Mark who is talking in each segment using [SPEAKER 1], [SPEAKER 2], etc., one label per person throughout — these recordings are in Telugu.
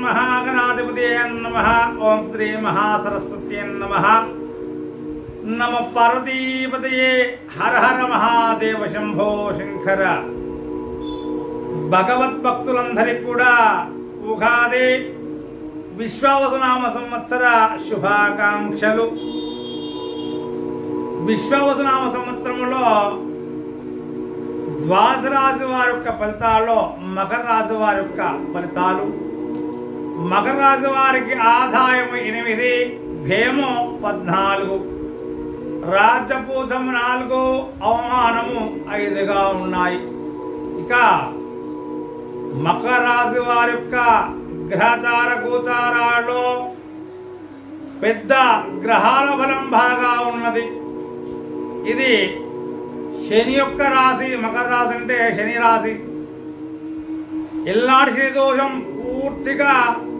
[SPEAKER 1] శ్రీమన్మహాగణాధిపతి నమ. ఓం శ్రీ మహాసరస్వతి నమ. నమ పార్వతీపతయే హర హర మహాదేవ శంభో శంకర. భగవద్భక్తులందరికీ కూడా ఉగాది విశ్వావసనామ సంవత్సర శుభాకాంక్షలు. విశ్వావసనామ సంవత్సరంలో ద్వాదశ రాశి వారి యొక్క ఫలితాల్లో మకర రాశి వారి యొక్క ఫలితాలు మకర రాశి వారికి ఆదాయం ఎనిమిది భేము పద్నాలుగు. రాజ్యపూజం నాలుగు అవమానము ఐదుగా ఉన్నాయి. ఇక మకర రాశి వారి యొక్క గ్రహచార గోచారాల్లో పెద్ద గ్రహాల బలం బాగా ఉన్నది. ఇది శని యొక్క రాశి మకర రాశి అంటే శని రాశి. ఎల్లాడి శని దోషం పూర్తిగా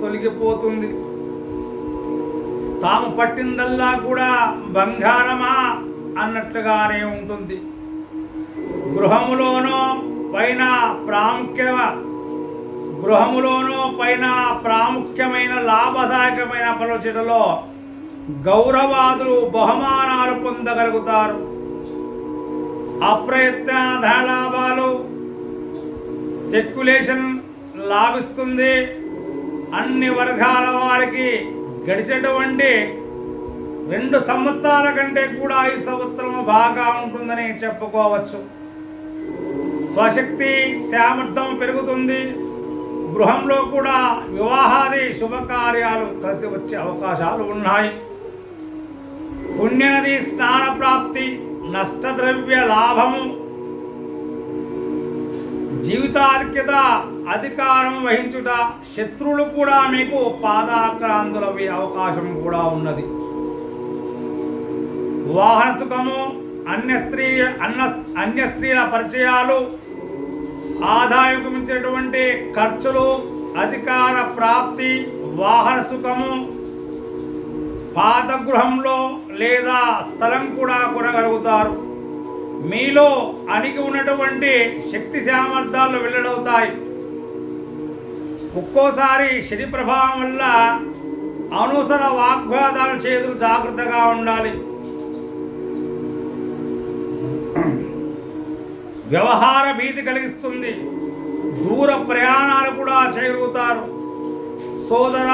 [SPEAKER 1] తొలగిపోతుంది. తాము పట్టిందల్లా కూడా బంగారమా అన్నట్లుగానే ఉంటుంది. గృహములోనో పైన ప్రాముఖ్య గృహములోనో పైన ప్రాముఖ్యమైన లాభదాయకమైన పనుల గౌరవాదులు బహుమానాలు పొందగలుగుతారు. అప్రయత్న ధనలాభాలు సెక్యులేషన్ లాభిస్తుంది. అన్ని వర్గాల వారికి గడిచేటువంటి రెండు సంవత్సరాల కంటే కూడా ఈ సంవత్సరం బాగా ఉంటుందని చెప్పుకోవచ్చు. స్వశక్తి సామర్థ్యం పెరుగుతుంది. గృహంలో కూడా వివాహాది శుభకార్యాలు కలిసి వచ్చే అవకాశాలు ఉన్నాయి. పుణ్యనది స్నాన ప్రాప్తి నష్టద్రవ్య లాభము జీవితాధిక్యత అధికారం వహించుట శత్రువులు కూడా మీకు పాదాక్రాంతులవి అవకాశం కూడా ఉన్నది. వాహన సుఖము అన్య స్త్రీ అన్న అన్య స్త్రీల పరిచయాలు ఆదాయం మించినటువంటి ఖర్చులు అధికార ప్రాప్తి వాహన సుఖము పాత గృహంలో లేదా స్థలం కూడా కొనగలుగుతారు. మీలో అణిగి ఉన్నటువంటి శక్తి సామర్థ్యాలు వెల్లడవుతాయి. ఒక్కోసారి శని ప్రభావం వల్ల అనవసర వాగ్వాదాలు చేతులు జాగ్రత్తగా ఉండాలి. వ్యవహార భీతి కలిగిస్తుంది. దూర ప్రయాణాలు కూడా చేరుతారు సోదర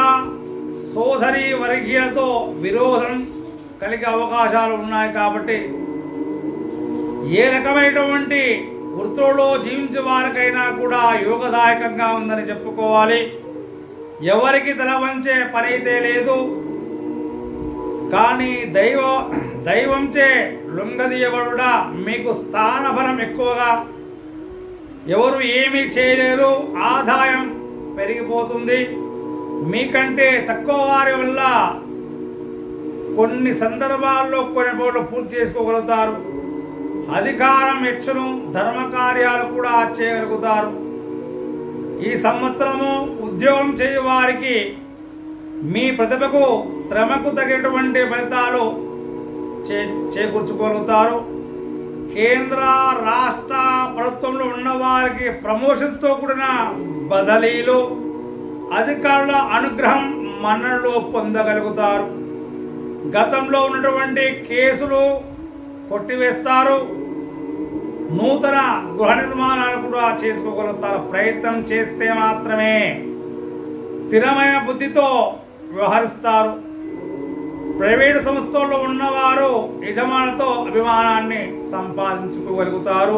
[SPEAKER 1] సోదరి వర్గీయులతో విరోధం కలిగే అవకాశాలు ఉన్నాయి కాబట్టి ఏ రకమైనటువంటి వృత్తులలో జీవించే వారికైనా కూడా యోగదాయకంగా ఉందని చెప్పుకోవాలి. ఎవరికి తల వంచే పని అయితే లేదు. కానీ దైవ దైవంచే లొంగదీయబడుట మీకు స్థానభరం ఎక్కువగా. ఎవరు ఏమీ చేయలేరు. ఆదాయం పెరిగిపోతుంది. మీకంటే తక్కువ వారి వల్ల కొన్ని సందర్భాల్లో కొన్ని పనులు పూర్తి చేసుకోగలుగుతారు. అధికారం యక్షను ధర్మకార్యాలు కూడా చేయగలుగుతారు ఈ సంవత్సరము ఉద్యోగం చేయ వారికి మీ ప్రతిభకు శ్రమకు తగినటువంటి ఫలితాలు చే చేకూర్చుకోగలుగుతారు. కేంద్ర రాష్ట్ర ప్రభుత్వంలో ఉన్నవారికి ప్రమోషన్స్తో కూడిన బదిలీలు అధికారుల అనుగ్రహం మన్ననలు పొందగలుగుతారు. గతంలో ఉన్నటువంటి కేసులు కొట్టివేస్తారు. నూతన గృహ నిర్మాణాలు కూడా చేసుకోగలుగుతారు. ప్రయత్నం చేస్తే మాత్రమే స్థిరమైన బుద్ధితో వ్యవహరిస్తారు. ప్రైవేటు సంస్థల్లో ఉన్నవారు యజమానులతో అభిమానాన్ని సంపాదించుకోగలుగుతారు.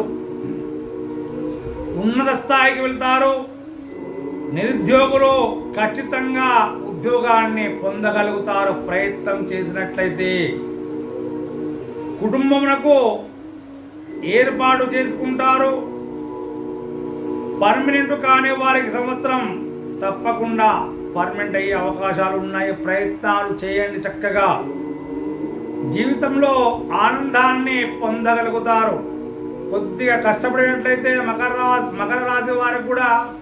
[SPEAKER 1] ఉన్నత స్థాయికి వెళ్తారు. నిరుద్యోగులు ఖచ్చితంగా ఉద్యోగాన్ని పొందగలుగుతారు. ప్రయత్నం చేసినట్లయితే కుటుంబమునకు ఏర్పాటు చేసుకుంటారు. పర్మనెంట్ కాని వారికి సంవత్సరం తప్పకుండా పర్మనెంట్ అయ్యే అవకాశాలు ఉన్నాయి. ప్రయత్నాలు చేయండి చక్కగా. జీవితంలో ఆనందాన్ని పొందగలుగుతారు. కొద్దిగా కష్టపడినట్లయితే మకర రాశి మకర రాశి వారికి కూడా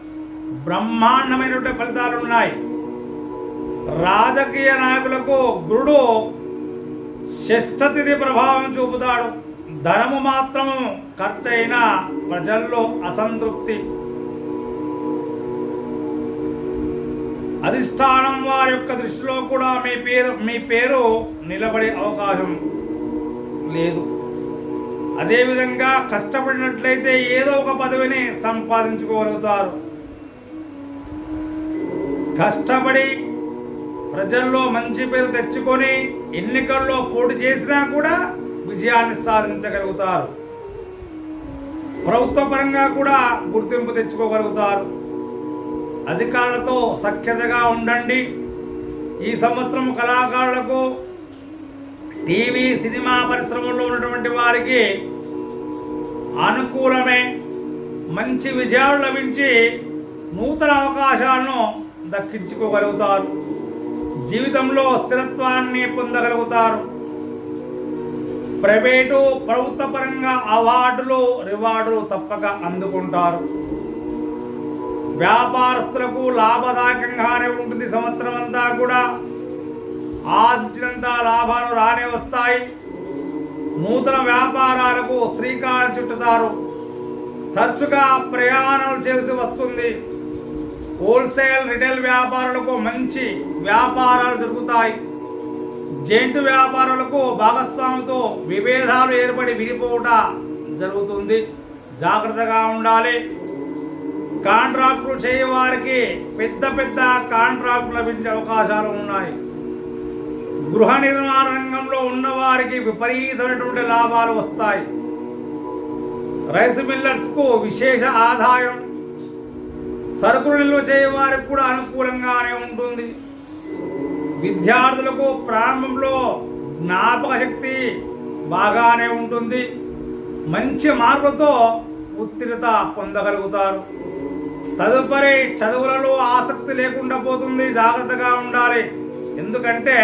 [SPEAKER 1] బ్రహ్మాండమైనటువంటి ఫలితాలు ఉన్నాయి. రాజకీయ నాయకులకు గురుడు షష్ఠతిథి ప్రభావం చూపుతాడు. ధనము మాత్రము ఖర్చయిన ప్రజల్లో అసంతృప్తి. అధిష్టానం వారి యొక్క దృష్టిలో కూడా మీ పేరు మీ పేరు నిలబడే అవకాశం లేదు. అదేవిధంగా కష్టపడినట్లయితే ఏదో ఒక పదవిని సంపాదించుకోగలుగుతారు. కష్టపడి ప్రజల్లో మంచి పేరు తెచ్చుకొని ఎన్నికల్లో పోటీ చేసినా కూడా విజయాన్ని సాధించగలుగుతారు. ప్రభుత్వ పరంగా కూడా గుర్తింపు తెచ్చుకోగలుగుతారు. అధికారులతో సఖ్యతగా ఉండండి. ఈ సంవత్సరం కళాకారులకు టీవీ సినిమా పరిశ్రమలో ఉన్నటువంటి వారికి అనుకూలమే. మంచి విజయాలు లభించి నూతన అవకాశాలను దక్కించుకోగలుగుతారు. జీవితంలో స్థిరత్వాన్ని పొందగలుగుతారు. ప్రైవేటు ప్రభుత్వ పరంగా అవార్డులు రివార్డులు తప్పక అందుకుంటారు. వ్యాపారస్తులకు లాభదాయకంగానే ఉంటుంది సంవత్సరం అంతా కూడా. ఆశించినంత లాభాలు రానే వస్తాయి. నూతన వ్యాపారాలకు శ్రీకారం చుట్టుతారు. తరచుగా ప్రయాణాలు చేసి వస్తుంది. హోల్సేల్ రిటైల్ వ్యాపారులకు మంచి వ్యాపారాలు జరుగుతాయి. జంటు వ్యాపారులకు భాగస్వామితో విభేదాలు ఏర్పడి విడిపోవట జరుగుతుంది. జాగ్రత్తగా ఉండాలి. కాంట్రాక్టులు చేయవారికి పెద్ద పెద్ద కాంట్రాక్టులు లభించే అవకాశాలు ఉన్నాయి. గృహ నిర్మాణ రంగంలో ఉన్నవారికి విపరీతమైనటువంటి లాభాలు వస్తాయి. రైస్ మిల్లర్స్కు విశేష ఆదాయం సరుకులు నిల్వ చేయవారికి కూడా అనుకూలంగానే ఉంటుంది. విద్యార్థులకు ప్రారంభంలో జ్ఞాపక శక్తి బాగానే ఉంటుంది. మంచి మార్కులతో ఉత్తీర్ణత పొందగలుగుతారు. తదుపరి చదువులలో ఆసక్తి లేకుండా పోతుంది. జాగ్రత్తగా ఉండాలి. ఎందుకంటే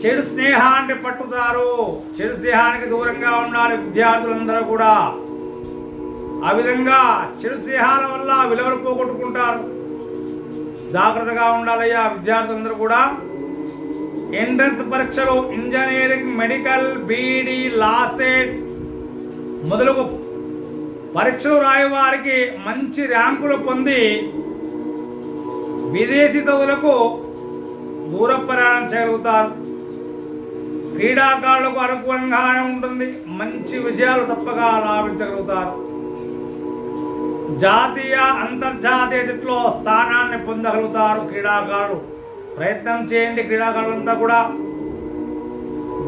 [SPEAKER 1] చెడు స్నేహాన్ని పట్టుతారు. చెడు స్నేహానికి దూరంగా ఉండాలి విద్యార్థులందరూ కూడా. ఆ విధంగా చెడు స్నేహాల వల్ల విలువలు పోగొట్టుకుంటారు. జాగ్రత్తగా ఉండాలయ్యా విద్యార్థులందరూ కూడా. ఎంట్రన్స్ పరీక్షలు ఇంజనీరింగ్ మెడికల్ బీఈడి లాసెట్ మొదలగు పరీక్షలు రాయవారికి మంచి ర్యాంకులు పొంది విదేశీ చదువులకు దూర ప్రయాణం చేయగలుగుతారు. క్రీడాకారులకు అనుకూలంగానే ఉంటుంది. మంచి విజయాలు తప్పగా లాభించగలుగుతారు. జాతీయ అంతర్జాతీయ జట్టులో స్థానాన్ని పొందగలుగుతారు క్రీడాకారులు. ప్రయత్నం చేయండి క్రీడాకారులంతా కూడా.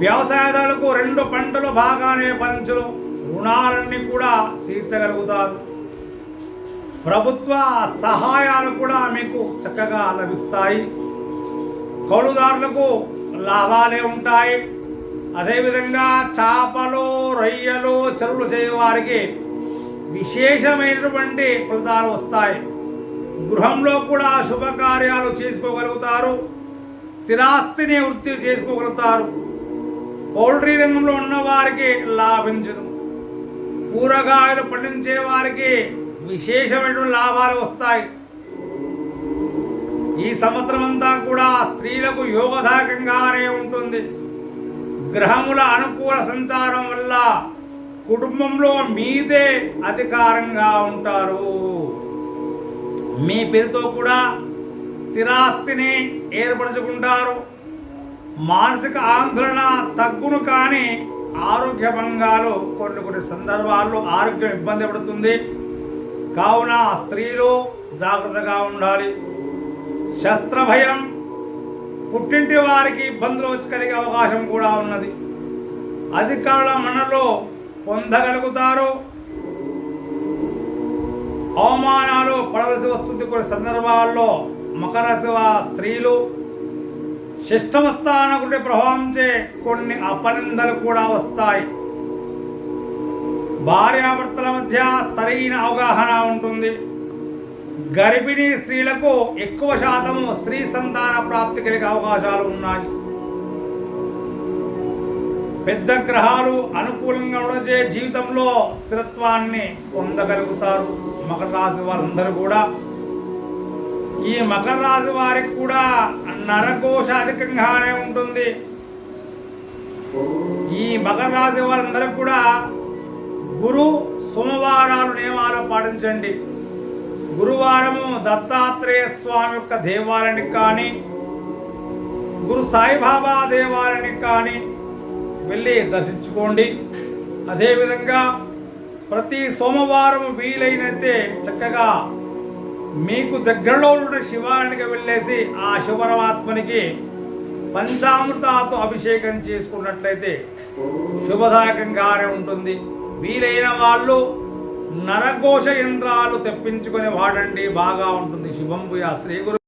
[SPEAKER 1] వ్యవసాయదారులకు రెండు పంటలు బాగానే పంచులు రుణాలన్నీ కూడా తీర్చగలుగుతారు. ప్రభుత్వ సహాయాలు కూడా మీకు చక్కగా లభిస్తాయి. కౌలుదారులకు లాభాలే ఉంటాయి. అదేవిధంగా చేపలు రొయ్యలు చెరువులు చేయవారికి విశేషమైనటువంటి ఫలితాలు వస్తాయి. గృహంలో కూడా శుభకార్యాలు చేసుకోగలుగుతారు. స్థిరాస్తిని వృత్తి చేసుకోగలుగుతారు. పౌల్ట్రీ రంగంలో ఉన్న వారికి లాభించదు. కూరగాయలు పండించే వారికి విశేషమైనటువంటి లాభాలు వస్తాయి. ఈ సంవత్సరం అంతా కూడా స్త్రీలకు యోగదాయకంగానే ఉంటుంది. గ్రహముల అనుకూల సంచారం వల్ల కుటుంబంలో మీదే అధికారంగా ఉంటారు. మీ పేరుతో కూడా స్థిరాస్తిని ఏర్పరచుకుంటారు. మానసిక ఆందోళన తగ్గును కానీ ఆరోగ్య భంగాలు కొన్ని కొన్ని సందర్భాల్లో ఆరోగ్యం ఇబ్బంది పడుతుంది. కావున స్త్రీలు జాగ్రత్తగా ఉండాలి. శస్త్రభయం పుట్టింటి వారికి ఇబ్బందులు వచ్చి కలిగే అవకాశం కూడా ఉన్నది. అధికారుల మనలో పొందగలుగుతారు? అవమానాలు పడవలసి వస్తుంది కొన్ని సందర్భాల్లో. మకరశివ స్త్రీలు షష్టమ స్థానకుడి ప్రభావంచే కొన్ని అపనిందలు కూడా వస్తాయి. భార్యాభర్తల మధ్య సరైన అవగాహన ఉంటుంది. గర్భిణీ స్త్రీలకు ఎక్కువ శాతము స్త్రీ సంతాన ప్రాప్తి కలిగే అవకాశాలు ఉన్నాయి. పెద్ద గ్రహాలు అనుకూలంగా ఉండచే జీవితంలో స్థిరత్వాన్ని పొందగలుగుతారు మకర రాశి వారందరూ కూడా. ఈ మకర రాశి వారికి కూడా నరకోశ అధికంగానే ఉంటుంది. ఈ మకర రాశి వారందరూ కూడా గురు సోమవారాలు నియమాలు పాటించండి. గురువారము దత్తాత్రేయ దత్తాత్రేయ స్వామి యొక్క దేవాలయానికి కానీ గురు సాయిబాబా దేవాలయానికి కానీ వెళ్ళి దర్శించుకోండి. అదేవిధంగా ప్రతి సోమవారం వీలైనైతే చక్కగా మీకు దగ్గరలో ఉన్న శివానికి వెళ్ళేసి ఆ శివపరమాత్మనికి పంచామృతాతో అభిషేకం చేసుకున్నట్లయితే శుభదాయకంగానే ఉంటుంది. వీలైన వాళ్ళు నరకోశ యంత్రాలు తెప్పించుకొని వాడండి. బాగా ఉంటుంది. శుభం శ్రీగురు